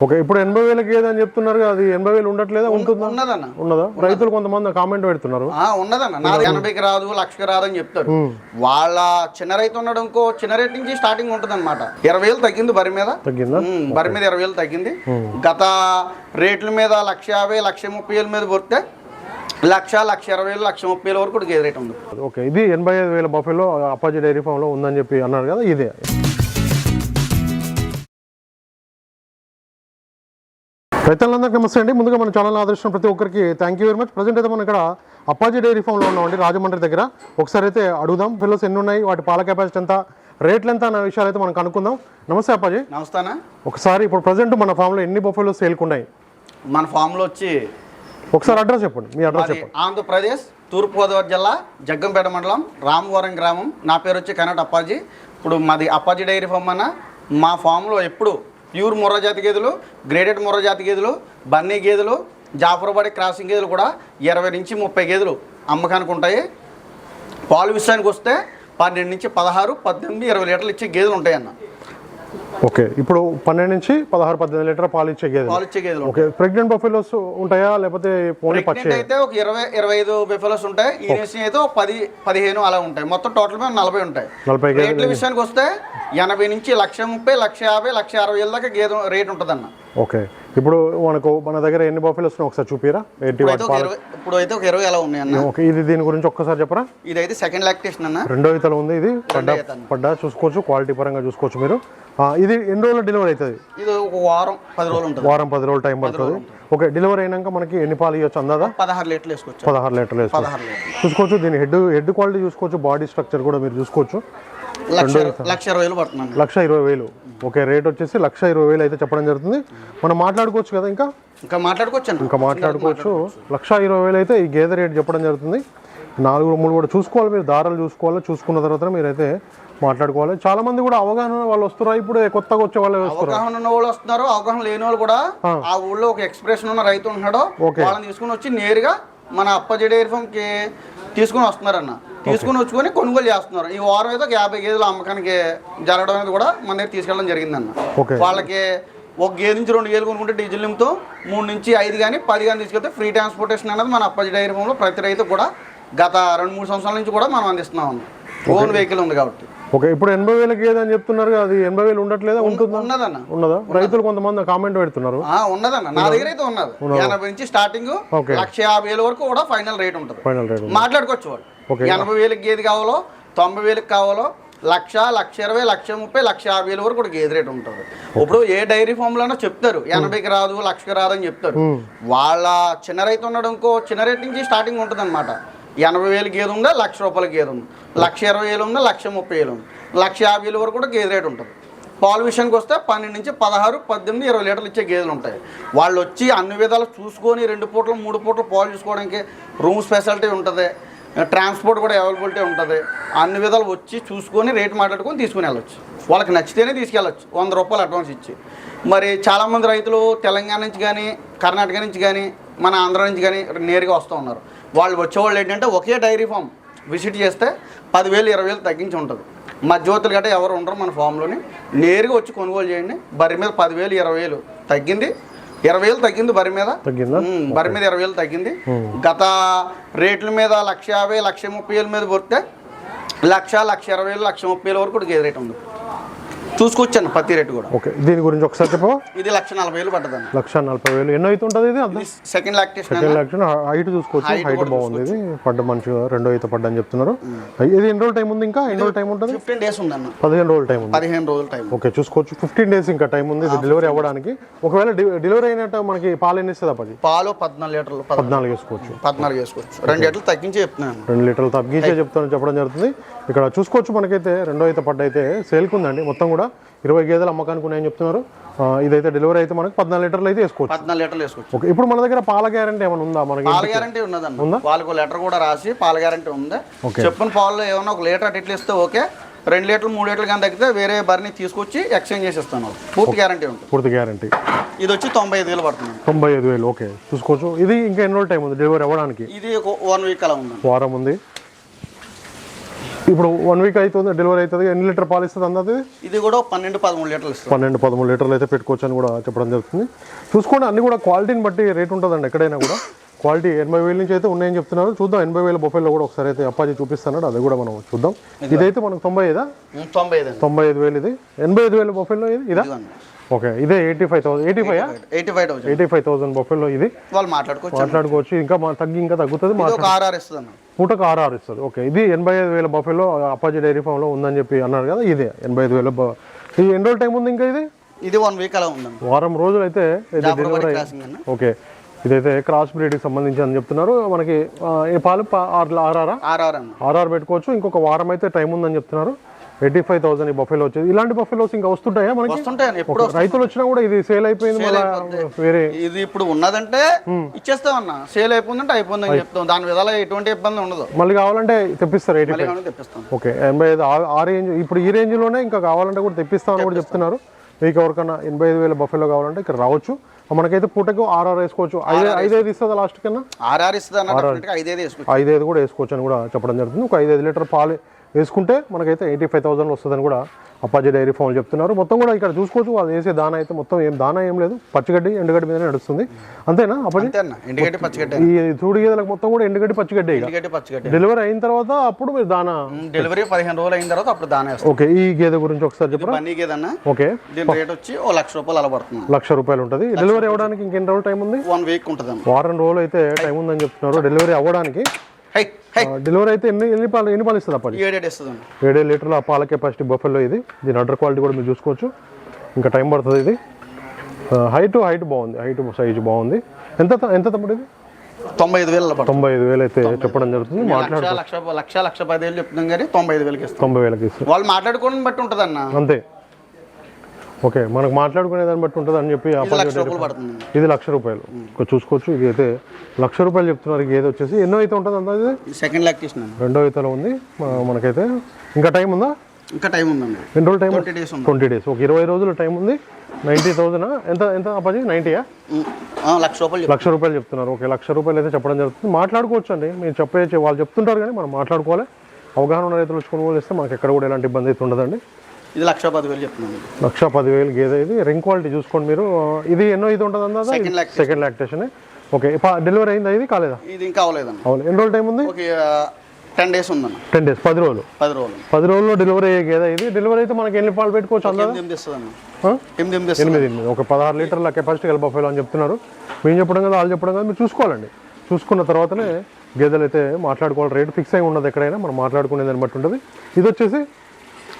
Okay ఇప్పుడు ఎనభై వేలకి ఏదని చెప్తున్నారు అది ఎనభై వేలు ఉండట్లేదా? ఉంటుందా? ఉన్నదన్న. ఉన్నదా? రైతులు కొంతమంది కామెంట్ పెడుతున్నారు. ఆ, ఉన్నదన్న. నాది ఎనభైకి రాదు లక్షకి రాదు అని చెప్తారు వాళ్ళ చిన్న రైతు ఉన్నాడు ఇంకో చిన్న రేట్ నుంచి స్టార్టింగ్ ఉంటుంది అనమాట ఇరవై వేలు తగ్గింది బరి మీద. తగ్గిందా? బరి మీద ఇరవై వేలు తగ్గింది. గత రేట్ల మీద లక్ష యాభై లక్ష ముప్పై వేల మీద కొడితే లక్ష లక్ష ఇరవై వేలు లక్ష ముప్పై వేల వరకు గేదె రేట్ ఉంది. ఓకే ఇది ఎనభై ఐదు వేల బఫెలో అప్పాజీ డైరీ ఫామ్లో ఉందని చెప్పి అన్నారు కదా ఇదే. రైతులందరికీ నమస్తే అండి. ముందుగా మన ఛానల్ ఆదర్శించిన ప్రతి ఒక్కరికి thank you very much present అయితే మనం ఇక్కడ అప్పాజీ డైరీ ఫామ్లో ఉన్నామండి రాజమండ్రి దగ్గర. ఒకసారి అయితే అడుగుదాం పిల్లలు ఎన్ని ఉన్నాయి వాటి పాల కెపాసిటీ ఎంత రేట్లు ఎంత అనే విషయాలు అయితే మనం కనుక్కుందాం. నమస్తే అప్పాజీ. నమస్తానా? ఒకసారి ఇప్పుడు ప్రజెంట్ మన ఫామ్లో ఎన్ని బఫెలో సేల్కి ఉన్నాయి? మన ఫామ్లో వచ్చి ఒకసారి అడ్రస్ చెప్పండి మీ అడ్రస్ చెప్పండి. ఆంధ్రప్రదేశ్ తూర్పుగోదావరి జిల్లా జగ్గంపేట మండలం రామవరం గ్రామం. నా పేరు వచ్చి కనట అప్పాజీ. ఇప్పుడు మాది అప్పాజీ డైరీ ఫామ్ అన్న. మా ఫామ్లో ఎప్పుడు ప్యూర్ ముర్ర జాతి గేదెలు గ్రేడెడ్ ముర్ర జాతి గేదెలు బన్నీ గేదెలు జాఫర్బాడి క్రాసింగ్ గేదెలు కూడా ఇరవై నుంచి ముప్పై గేదెలు అమ్మకానికి ఉంటాయి. పాలు విషయానికి వస్తే పన్నెండు నుంచి పదహారు పద్దెనిమిది ఇరవై లీటర్లు ఇచ్చే గేదెలు ఉంటాయన్న. ఓకే ఇప్పుడు పన్నెండు నుంచి పదహారు పద్దెనిమిది లీటర్ పాలు ఇచ్చే గేదెలు. పాలు ఇచ్చే గేదెలు ఓకే ప్రెగ్నెంట్ బఫెలోస్ ఉంటాయా? లేకపోతే ఓన్లీ పచ్చి అయితే ఒక ఇరవై ఇరవై ఐదు బెఫెలోస్ ఉంటాయి. ఈ నుంచి అయితే ఒక పది పదిహేను అలా ఉంటాయి. మొత్తం టోటల్ మీద నలభై ఉంటాయి. నలభై గేదెలు. రేట్ల విషయానికి వస్తే ఎనభై నుంచి లక్ష ముప్పై లక్ష యాభై లక్ష అరవై వేల దాకా గేదె రేట్ ఉంటుందన్న. ఓకే. ఇప్పుడు మనకు మన దగ్గర ఎన్ని బఫెలోస్ ఉన్నాయి? ఒకసారి చూపిరా ఇప్పుడు వాటి ఇప్పుడు అయితే ఒక ఇరవై అలా ఉన్నాయన్న ఓకే ఇది దీని గురించి ఒక్కసారి చెప్పరా? ఇది అయితే సెకండ్ లాక్టేషన్ అన్న. రెండో ఇతలు ఉంది ఇది. పడ్డా అన్న. పడ్డా చూసుకోవచ్చు క్వాలిటీ పరంగా చూసుకోవచ్చు మీరు. ఇది ఎన్ని రోజులు డెలివరీ అవుతుంది? ఇది ఒక వారం పది రోజులు ఉంటుంది. వారం పది రోజులు టైం పడుతుంది. ఓకే డెలివరీ అయినాక మనకి ఎన్ని పాలు ఇవ్వచ్చు అందాదా? పదహారు లీటర్లు వేసుకోవచ్చు. పదహారు లీటర్లు వేసుకోవచ్చు. చూసుకోవచ్చు దీని హెడ్ హెడ్ క్వాలిటీ చూసుకోవచ్చు బాడీ స్ట్రక్చర్ కూడా మీరు చూసుకోవచ్చు. లక్ష ఇరవై వేలు. ఓకే రేట్ వచ్చేసి లక్ష ఇరవై వేలు అయితే చెప్పడం జరుగుతుంది. మనం మాట్లాడుకోవచ్చు కదా ఇంకా? ఇంకా మాట్లాడుకోవచ్చు ఇంకా మాట్లాడుకోవచ్చు. లక్ష ఇరవై వేలు అయితే ఈ గేదె రేట్ చెప్పడం జరుగుతుంది. నాలుగు రూములు కూడా చూసుకోవాలి మీరు. దారాలు చూసుకోవాలి. చూసుకున్న తర్వాత మీరైతే మాట్లాడుకోవాలి. చాలా మంది కూడా అవగాహన వాళ్ళు వస్తున్నారు ఇప్పుడు కొత్తగా వచ్చే వాళ్ళు వస్తున్నారు అవగాహన ఉన్న వాళ్ళు వస్తున్నారు. అవగాహన లేని వాళ్ళు కూడా ఆ. ఊళ్ళో ఒక ఎక్స్ప్రెషన్ ఉన్న రైతు ఉన్నాడో ఓకే. వాళ్ళని తీసుకుని వచ్చి నేరుగా మన అప్పజి డైరీ ఫామ్కి తీసుకుని వస్తున్నారన్న. తీసుకుని వచ్చుకొని కొనుగోలు చేస్తున్నారు. ఈ వారం అయితే ఒక యాభై గేదెలు అమ్మకానికి జరగడం అనేది కూడా మన దగ్గర తీసుకెళ్ళడం జరిగిందన్న. వాళ్ళకి ఒక గేదె నుంచి రెండు గేదెలు కొనుక్కుంటే డీజిల్ నింపుతో మూడు నుంచి ఐదు కానీ పది కానీ తీసుకెళ్తే ఫ్రీ ట్రాన్స్పోర్టేషన్ అనేది మన అప్పజి డైరీ ఫామ్లో ప్రతి రైతు కూడా గత రెండు మూడు సంవత్సరాల నుంచి కూడా మనం అందిస్తున్నాం అన్న. ఓన్ వెహికల్ ఉంది కాబట్టి. ఓకే ఇప్పుడు ఎనభై వేలకి ఏదని చెప్తున్నారు అది ఎనభై వేలు ఉండట్లేదా? ఉంటుందా? ఉన్నదన్న. ఉన్నదా? రైతులు కొంతమంది కామెంట్ పెడుతున్నారు. ఉన్నదన్న. నా దగ్గర అయితే ఉన్నది. ఎనభై నుంచి స్టార్టింగ్. లక్ష యాభై వేల వరకు కూడా ఫైనల్ రేట్ ఉంటుంది. ఫైనల్ రేట్ మాట్లాడుకోవచ్చు. వాళ్ళు. ఎనభై వేలకి గేది కావాలో తొంభై వేలకు కావాలో లక్ష లక్ష ఇరవై లక్ష ముప్పై లక్ష యాభై వేల వరకు కూడా గేదె రేట్ ఉంటుంది. ఇప్పుడు ఏ డైరీ ఫామ్లోనో చెప్తారు. ఎనభైకి రాదు లక్షకి రాదు అని చెప్తారు. వాళ్ళ చిన్న రైతు ఉన్నాడు ఇంకో చిన్న రేట్ నుంచి స్టార్టింగ్ ఉంటుంది అనమాట ఎనభై వేలు గేదె ఉందా లక్ష రూపాయల గేదె ఉంది లక్ష ఇరవై వేలు ఉందా లక్ష ముప్పై వేలు ఉంది లక్ష యాభై వేలు వరకు కూడా గేదె రేటు ఉంటుంది. పాలు విషయానికి వస్తే పన్నెండు నుంచి పదహారు పద్దెనిమిది ఇరవై లీటర్లు ఇచ్చే గేదెలు ఉంటాయి. వాళ్ళు వచ్చి అన్ని విధాలు చూసుకొని రెండు పూటలు మూడు పూటలు పాలు చూసుకోవడానికి రూమ్ స్పెషాలిటీ ఉంటుంది. ట్రాన్స్పోర్ట్ కూడా అవైలబిలిటీ ఉంటుంది. అన్ని విధాలు వచ్చి చూసుకొని రేట్ మాట్లాడుకొని తీసుకుని వెళ్ళొచ్చు. వాళ్ళకి నచ్చితేనే తీసుకెళ్ళచ్చు. వంద రూపాయలు అడ్వాన్స్ ఇచ్చి. మరి చాలామంది రైతులు తెలంగాణ నుంచి కానీ కర్ణాటక నుంచి కానీ మన ఆంధ్ర నుంచి కానీ నేరుగా వస్తూ ఉన్నారు. వాళ్ళు వచ్చేవాళ్ళు ఏంటంటే ఒకే డైరీ ఫామ్ విజిట్ చేస్తే పదివేలు ఇరవై వేలు తగ్గించి ఉంటుంది. మధ్యవర్తులు గట్రా ఎవరు ఉండరు మన ఫామ్లోని. నేరుగా వచ్చి కొనుగోలు చేయండి. బరి మీద పదివేలు ఇరవై వేలు తగ్గింది. ఇరవై వేలు తగ్గింది బరి మీద. బరి మీద ఇరవై వేలు తగ్గింది. గత రేట్ల మీద లక్ష యాభై లక్ష ముప్పై వేల మీద కొడితే లక్ష లక్ష ఇరవై వేలు లక్ష ముప్పై వేల వరకు కూడా గేదె రేట్ ఉంది. చూసుకొచ్చాను పత్తి రేటు కూడా. ఓకే దీని గురించి ఒకసారి చెప్పవా? ఇది లక్ష నలభై వేలు పడ్డదండి లక్ష నలభై వేలు. ఎన్నో అయితే ఉంటుంది ఇది second lactation second action height చూసుకోవచ్చు హైట్ బాగుంది ఇది. పడ్డ మంచిగా రెండో అయితే పడ్డ అని చెప్తున్నారు ఇది ఎన్ని రోజులు టైం ఉంది ఇంకా? ఎన్ని రోజులు టైం ఉంటుంది? ఫిఫ్టీన్ డేస్ ఉందన్న. పదిహేను రోజులు టైం ఉంది. పదిహేను రోజుల టైం ఓకే చూసుకోవచ్చు. ఫిఫ్టీన్ డేస్ ఇంకా టైం ఉంది ఇది డెలివరీ అవ్వడానికి. ఒకవేళ డెలివరీ అయినట్టు మనకి పాలు ఎన్ని ఇస్తుంది పది పాలు పద్నాలుగు లీటర్లు పద- పద్నాలుగు వేసుకోవచ్చు. పద్నాలుగు వేసుకోవచ్చు. రెండు లీటర్లు తగ్గించి చెప్తున్నాను. రెండు లీటర్లు తగ్గించే చెప్తాను చెప్పడం జరుగుతుంది. ఇక్కడ చూసుకోవచ్చు మనకైతే రెండో అయితే పడ్డ అయితే సేల్కి ఉందండి మొత్తం కూడా. ఇరవై గేదెలు అమ్మకానికి ఉన్నాయని చెప్తున్నారు. ఇదైతే డెలివరీ అయితే మనకి పద్నాలుగు లీటర్లు అయితే వేసుకోవచ్చు. పద్నాలుగు లీటర్లు వేసుకోవచ్చు. ఓకే ఇప్పుడు మన దగ్గర పాల గ్యారంటీ ఏమైనా ఉందా మనకి? పాల గ్యారంటీ ఉన్నదన్న పాలకు లెటర్ కూడా రాసి పాల గ్యారంటీ ఉంది. చెప్పిన పాలు ఏమన్నా ఒక లీటర్ అటు ఇట్లా ఇస్తే ఓకే. రెండు లీటర్లు మూడు లీటర్లు కానీ తగ్గితే వేరే బర్ని తీసుకొచ్చి ఎక్స్చేంజ్ చేసేస్తాను. పూర్తి గ్యారంటీ ఉంటుంది. పూర్తి గ్యారంటీ. ఇది వచ్చి తొంభై ఐదు వేలు పడుతుంది. తొంభై ఐదు వేలు ఓకే. చూసుకోవచ్చు. ఇది ఇంకా ఎన్ని రోజులు టైం ఉంది డెలివరీ అవ్వడానికి? ఇది ఒక వన్ వీక్ అలా ఉంది. వారం ఉంది. ఇప్పుడు వన్ వీక్ అవుతుంది డెలివరీ అవుతుంది ఎన్ని లీటర్ పాలు ఇస్తుంది అన్నది ఇది? కూడా పన్నెండు పదమూడు లీటర్లు ఇస్తుంది. పన్నెండు పదమూడు లీటర్లు అయితే పెట్టుకోవచ్చు అని కూడా చెప్పడం జరుగుతుంది. చూసుకోండి అన్ని కూడా క్వాలిటీని బట్టి రేట్ ఉంటుందండి ఎక్కడైనా కూడా. క్వాలిటీ ఎనభై వేల నుంచి అయితే ఉన్నాయని చెప్తున్నారు. చూద్దాం ఎనభై వేల బొఫైల్లో కూడా ఒకసారి అయితే అప్పాజీ చూపిస్తున్నాడు అది కూడా మనం చూద్దాం. ఇదైతే మనకు తొంభై ఐదా? తొంభై ఐదు తొంభై ఐదు వేలు ఇది. ఎనభై ఐదు వేల బొఫైల్లో ఇది? ఇదా? ఓకే ఇదే eighty five thousand. Eighty five eighty five thousand. Eighty five thousand బొఫైల్లో ఇది. వాళ్ళు మాట్లాడుకోవచ్చు. మాట్లాడుకోవచ్చు. ఇంకా మా- తగ్గి ఇంకా తగ్గుతుంది. పూటకు ఆర్ఆర్ ఇస్తుంది. ఓకే ఇది ఎనభై ఐదు వేల బఫేలో అప్పాజీ డైరీ ఫామ్లో ఉందని చెప్పి అన్నారు కదా ఇదే ఎనభై ఐదు వేల ఇది ఎన్ని రోజులు టైం ఉంది ఇంకా ఇది? ఇది వన్ వీక్ అలా ఉందన్న. వారం రోజులు అయితే డెలివరీ ఓకే. ఇదైతే క్రాస్ బ్రీడ్కి సంబంధించి అని చెప్తున్నారు. మనకి ఈ పాలు? ఆర్ఆరా ఆర్ఆర్ అన్న. పెట్టుకోవచ్చు. ఇంకొక వారం అయితే టైం ఉందని చెప్తున్నారు. ఎయిటీ ఫైవ్ థౌసండ్ ఈ బఫేలో వచ్చేది. ఇలాంటి బఫేలోస్ ఇంకా వస్తుంటాయా మనకి? రైతులు వచ్చినా కూడా ఇది సేల్ అయిపోయింది వేరే ఇది ఇప్పుడు ఉన్నదంటే ఇచ్చేస్తామన్న సేల్ అయిపోయిందంటే అయిపోయిందని చెప్తాం. దాని విధాలు ఎటువంటి ఇబ్బంది ఉండదు. మళ్ళీ కావాలంటే తెప్పిస్తారు ఎయిటీ తెప్పిస్తాం. ఓకే. ఎనభై ఐదు ఆ- రేంజ్ ఇప్పుడు ఈ రేంజ్లోనే ఇంకా కావాలంటే కూడా తెప్పిస్తామని కూడా చెప్తున్నారు. మీకు ఎవరికైనా ఎనభై ఐదు వేల బఫెలో కావాలంటే ఇక్కడ రావచ్చు. మనకైతే పూటకు ఆర్ఆర్ వేసుకోవచ్చు. ఐదు ఐదైదు ఇస్తుందా లాస్ట్ కన్నా ఆర్ఆర్ ఇస్తుంది ఐదేది ఐదైదు కూడా వేసుకోవచ్చు అని కూడా చెప్పడం జరుగుతుంది. ఒక ఐదైదు లీటర్ పాలు వేసుకుంటే మనకైతే ఎయిటీ ఫైవ్ థౌసండ్ వస్తుందని కూడా అప్పాజీ డైరీ ఫామ్ చెప్తున్నారు. మొత్తం కూడా ఇక్కడ చూసుకోవచ్చు వాళ్ళు వేసే దానా అయితే మొత్తం ఏం దానా ఏం లేదు. పచ్చిగడ్డి ఎండుగడ్డి మీదనే నడుస్తుంది. అంతేనా అన్న ఎండుగడ్డి పచ్చిగడ్డి. ఈ చూడు గేదెలకు మొత్తం కూడా ఎండుగడ్డి పచ్చిగడ్డి ఎండుగడ్డి పచ్చిగడ్డి. డెలివరీ అయిన తర్వాత అప్పుడు మీరు దానా డెలివరీ పదిహేను రోజులు అయిన తర్వాత అప్పుడు దానే ఓకే ఈ గేదె గురించి ఒకసారి చెప్పరా? గేదన్న ఓకే. దీని రేట్ వచ్చి ఓ లక్ష రూపాయలు అలా పడుతుంది లక్ష రూపాయలు ఉంటుంది. డెలివరీ అవ్వడానికి ఇంకెన్ని రోజులు టైం ఉంది? వన్ వీక్ ఉంటుంది వారం రోజులు అయితే టైం ఉందని చెప్తున్నారు. డెలివరీ అవ్వడానికి డెలివరీ అయితే ఎన్ని ఎన్ని పాలు ఎన్ని పాలు ఇస్తుంది అప్పటి ఏడేడు ఇస్తుంది ఏడే లీటర్ల పాల కెపాసిటీ బఫెల్లో ఇది. దీని అడ్డర్ క్వాలిటీ కూడా మీరు చూసుకోవచ్చు. ఇంకా టైం పడుతుంది ఇది. హైట్ హైట్ బాగుంది. హైట్ సైజు బాగుంది. ఎంత ఎంత తమ్ముడు ఇది? తొంభై ఐదు వేలు తొంభై ఐదు వేలు అయితే చెప్పడం జరుగుతుంది. మాట్లాడు లక్ష లక్ష లక్ష పదివేలు చెప్తున్నాం కానీ తొంభై ఐదు వేలకి ఇస్తాం. తొంభై వేలకి వాళ్ళు మాట్లాడుకోవడం బట్టి ఉంటుంది అన్న అంతే. ఓకే మనకు మాట్లాడుకునే దాన్ని బట్టి ఉంటుంది అని చెప్పి ఇది లక్ష రూపాయలు పడుతుంది. ఇది లక్ష రూపాయలు. ఇక్కడ చూసుకోవచ్చు ఇది అయితే లక్ష రూపాయలు చెప్తున్నారు గేదె వచ్చేసి. ఎన్నో అయితే ఉంటుంది అంతా ఇది? సెకండ్ లాక్టేషన్ రెండో ఈతలో ఉంది మనకైతే. ఇంకా టైం ఉందా? ఇంకా టైం ఉందండి. ఎన్ని రోజులు టైం? ట్వంటీ డేస్ ఒక ఇరవై రోజులు టైం ఉంది. నైంటీ థౌసండ్ ఎంత ఎంత అప్పాజీ? నైంటీయా లక్ష రూపాయలు. లక్ష రూపాయలు చెప్తున్నారు. ఓకే లక్ష రూపాయలు అయితే చెప్పడం జరుగుతుంది. మాట్లాడుకోవచ్చు అండి మీరు చెప్పే వాళ్ళు చెప్తుంటారు కానీ మనం మాట్లాడుకోవాలి. అవగాహన ఉన్న రైతులు వచ్చి కొనుగోలు చేస్తే మనకి ఎక్కడ కూడా ఎలాంటి ఇబ్బంది అయితే ఉండదండి. ఇది లక్ష పదివేలు చెప్తున్నాను. లక్ష పదివేలు గేదె ఇది. రింగ్ క్వాలిటీ చూసుకోండి మీరు. ఇది ఎన్నో ఇది ఉంటుంది అందా. సెకండ్ లాక్టేషన్ ఓకే డెలివరీ అయిందా ఇది? కాలేదా? ఇది ఇంకా అవ్వలేదన్న. అవును. ఎన్ని రోజులు టైం ఉంది? టెన్ డేస్ ఉందన్న. టెన్ డేస్ పది రోజులు. పది రోజులు. పది రోజుల్లో డెలివరీ అయ్యే గేదె ఇది. డెలివరీ అయితే మనకి ఎన్ని పాలు పెట్టుకోవచ్చు అందా ఎనిమిది ఎనిమిది? ఎనిమిది ఒక పదహారు లీటర్ల కెపాసిటీ బఫేలో అని చెప్తున్నారు. మేము చెప్పడం కదా వాళ్ళు చెప్పడం కదా మీరు చూసుకోవాలండి. చూసుకున్న తర్వాతనే గేదెలు అయితే మాట్లాడుకోవాలి. రేట్ ఫిక్స్ అయి ఉన్నది ఎక్కడైనా మనం మాట్లాడుకునే దాన్ని బట్టి ఉంటుంది. ఇది వచ్చేసి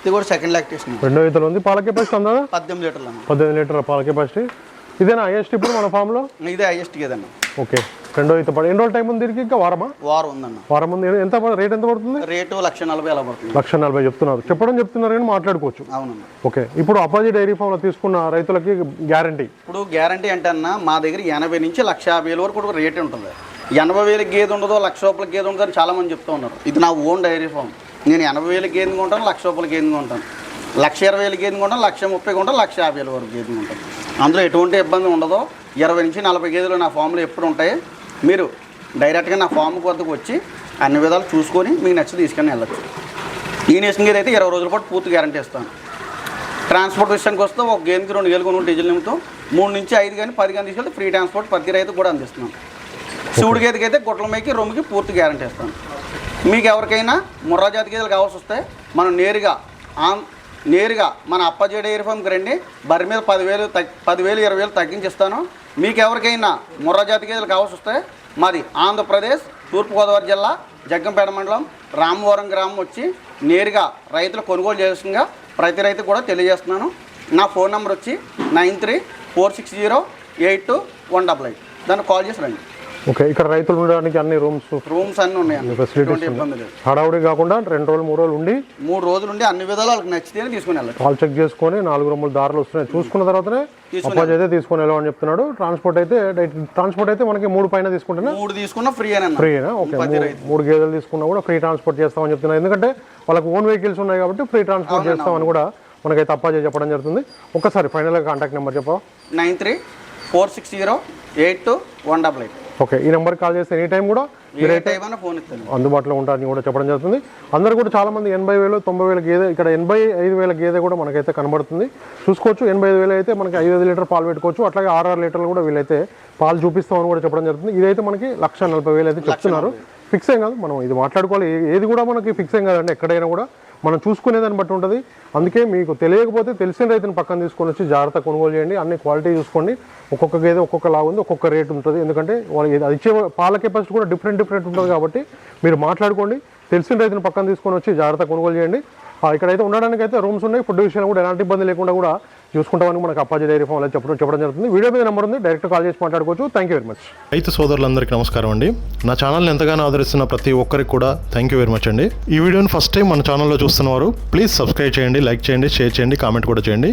ఇది కూడా సెకండ్ లాక్టేషన్ రెండో ఈతలు ఉంది. పాల కెపాసిటీ ఉందా? పద్దెనిమిది లీటర్లు అన్న పద్దెనిమిది లీటర్ల పాల కెపాసిటీ ఇదేనా హైయెస్ట్ ఇప్పుడు మన ఫామ్లో ఇదే హైయెస్ట్ గేదన్న ఓకే రెండో ఈత పడి ఎన్ని రోజులు టైం ఉంది దీనికి? ఇంకా వారమా? వారం ఉందన్న వారం ఉంది. ఎంత రేట్ ఎంత పడుతుంది? రేటు లక్ష నలభై అలా పడుతుంది. లక్ష నలభై చెప్తున్నారు. చెప్పడం చెప్తున్నారు కానీ మాట్లాడుకోవచ్చు. అవునన్న ఓకే ఇప్పుడు అపాజీ డైరీ ఫామ్లో తీసుకున్న రైతులకి గ్యారంటీ ఇప్పుడు గ్యారంటీ అంటే అన్న మా దగ్గర ఎనభై నుంచి లక్ష యాభై వేల వరకు రేట్ ఉంటుంది. ఎనభై వేల గేదె ఉండదో లక్ష రూపాయల గేదె ఉండదు అని చాలా మంది చెప్తూ ఉన్నారు. ఇది నా ఓన్ డైరీ ఫామ్ నేను ఎనభై వేల గేదె కొంటాను లక్ష రూపాయల గేదె కొంటాను. లక్ష ఇరవై వేల గేదె కొంటాను లక్ష ముప్పై కొంటాను లక్ష యాభై వేల వరకు గేదె కొంటాను. అందులో ఎటువంటి ఇబ్బంది ఉండదు. ఇరవై నుంచి నలభై గేదెలు నా ఫామ్లో ఎప్పుడు ఉంటాయి. మీరు డైరెక్ట్గా నా ఫామ్ వద్దకు వచ్చి అన్ని విధాలు చూసుకొని మీకు నచ్చి తీసుకొని వెళ్ళచ్చు. ఈ నేషన్ గేదె అయితే ఇరవై రోజుల పాటు పూర్తి గ్యారంటీ ఇస్తాను. ట్రాన్స్పోర్ట్ విషయానికి వస్తే ఒక గేమ్కి రెండు వేలు కొనుగోలు డీజిల్ నిమిత్తం మూడు నుంచి ఐదు కానీ పది కానీ తీసుకెళ్తే ఫ్రీ ట్రాన్స్పోర్ట్ ప్రతి రైతు కూడా అందిస్తున్నాం. శివుడి గేదెకి అయితే గుట్ల మేకి రొమ్మికి పూర్తి గ్యారంటీ ఇస్తాను. మీకు ఎవరికైనా ముర్రా జాతి గేదెలు కావాల్సి వస్తే మనం నేరుగా ఆన్ నేరుగా మన అప్పాజీ డైరీ ఫామ్కి రండి. బరి మీద పదివేలు తగ్ పదివేలు ఇరవై వేలు తగ్గించిస్తాను. మీకు ఎవరికైనా ముర్రా జాతి గేదెలు కావాల్సి వస్తే మాది ఆంధ్రప్రదేశ్ తూర్పుగోదావరి జిల్లా జగ్గంపేట మండలం రామవరం గ్రామం వచ్చి నేరుగా రైతులు కొనుగోలు చేస్తుండగా ప్రతి రైతు కూడా తెలియజేస్తున్నాను. నా ఫోన్ నెంబర్ వచ్చి nine three four six zero eight two one double eight. దాన్ని కాల్ చేసి రండి. ఓకే ఇక్కడ రైతులు ఉండడానికి అన్ని రూమ్స్ రూమ్స్ అన్నీ లేదు. హడావుడి కాకుండా రెండు రోజులు మూడు రోజులు ఉండి మూడు రోజులు ఉండి అన్ని విధాలు వాళ్ళకి నచ్చితేనే తీసుకుని వెళ్ళచ్చు. కాల్ చెక్ చేసుకొని నాలుగు రూములు దారులు వస్తున్నాయి. చూసుకున్న తర్వాతనే తీసుకుని అప్పాజీ అయితే తీసుకొని వెళ్ళమని చెప్తున్నాడు. ట్రాన్స్పోర్ట్ అయితే ట్రాన్స్పోర్ట్ అయితే మనకి మూడు పైన తీసుకుంటేనే మూడు తీసుకున్నా ఫ్రీ ఫ్రీనా ఓకే మూడు- గేదెలు తీసుకున్నా కూడా ఫ్రీ ట్రాన్స్పోర్ట్ చేస్తామని చెప్తున్నారు ఎందుకంటే వాళ్ళకి ఓన్ వెహికల్స్ ఉన్నాయి కాబట్టి ఫ్రీ ట్రాన్స్పోర్ట్ చేస్తామని కూడా మనకైతే అప్పాజీ చెప్పడం జరుగుతుంది. ఒక్కసారి ఫైనల్గా కాంటాక్ట్ నెంబర్ చెప్పవా? Nine three four six zero eight two one double eight. Okay ఈ నెంబర్కి కాల్ చేస్తే ఎనీ టైం కూడా అందుబాటులో ఉంటారని కూడా చెప్పడం జరుగుతుంది. అందరూ కూడా చాలా మంది ఎనభై వేలు తొంభై వేల గేదె ఇక్కడ ఎనభై ఐదు వేల గేదె కూడా మనకైతే కనబడుతుంది. చూసుకోవచ్చు ఎనభై ఐదు వేలు అయితే మనకి ఐదు ఐదు లీటర్ పాలు పెట్టుకోవచ్చు. అట్లాగే ఆరు ఆరు లీటర్లు కూడా వీళ్ళైతే పాలు చూపిస్తామని కూడా చెప్పడం జరుగుతుంది. ఇదైతే మనకి లక్ష నలభై వేలు అయితే చెప్తున్నారు. ఫిక్స్ ఏం కాదు మనం ఇది మాట్లాడుకోవాలి. ఏది కూడా మనకి ఫిక్స్ ఏం కాదండి. ఎక్కడైనా కూడా మనం చూసుకునే దాన్ని బట్టి ఉంటుంది. అందుకే మీకు తెలియకపోతే తెలిసిన రైతుని పక్కన తీసుకొని వచ్చి జాగ్రత్త కొనుగోలు చేయండి. అన్ని క్వాలిటీ చూసుకోండి. ఒక్కొక్క గేదె ఒక్కొక్క లాగా ఉంది ఒక్కొక్క రేట్ ఉంటుంది. ఎందుకంటే వాళ్ళకి అది ఇచ్చే పాల కెపాసిటీ కూడా డిఫరెంట్ డిఫరెంట్ ఉంటుంది కాబట్టి మీరు మాట్లాడుకోండి. తెలిసిన రైతుని పక్కన తీసుకొని వచ్చి జాగ్రత్త కొనుగోలు చేయండి. ఇక్కడైతే ఉండడానికి అయితే రూమ్స్ ఉన్నాయి. ఫుడ్ విషయంలో కూడా ఎలాంటి ఇబ్బంది లేకుండా కూడా చూసుకుంటామని మనకు అప్పాజీ డైరీ ఫామ్ అలా చెప్పడం చెప్పడం జరుగుతుంది. వీడియో మీద నెంబర్ ఉంది. డైరెక్ట్ కాల్ చేసి మాట్లాడుకోవచ్చు. థ్యాంక్ యూ వెరీ మచ్ రైతు సోదరులందరికీ నమస్కారం అండి. నా ఛానల్ని ఎంతగానో ఆదరిస్తున్న ప్రతి ఒక్కరికి కూడా థ్యాంక్ యూ వెరీ మచ్ అండి. ఈ వీడియోని ఫస్ట్ టైం మన ఛానల్లో చూస్తున్నవారు ప్లీజ్ సబ్స్క్రైబ్ చేయండి లైక్ చేయండి షేర్ చేయండి కామెంట్ కూడా చేయండి.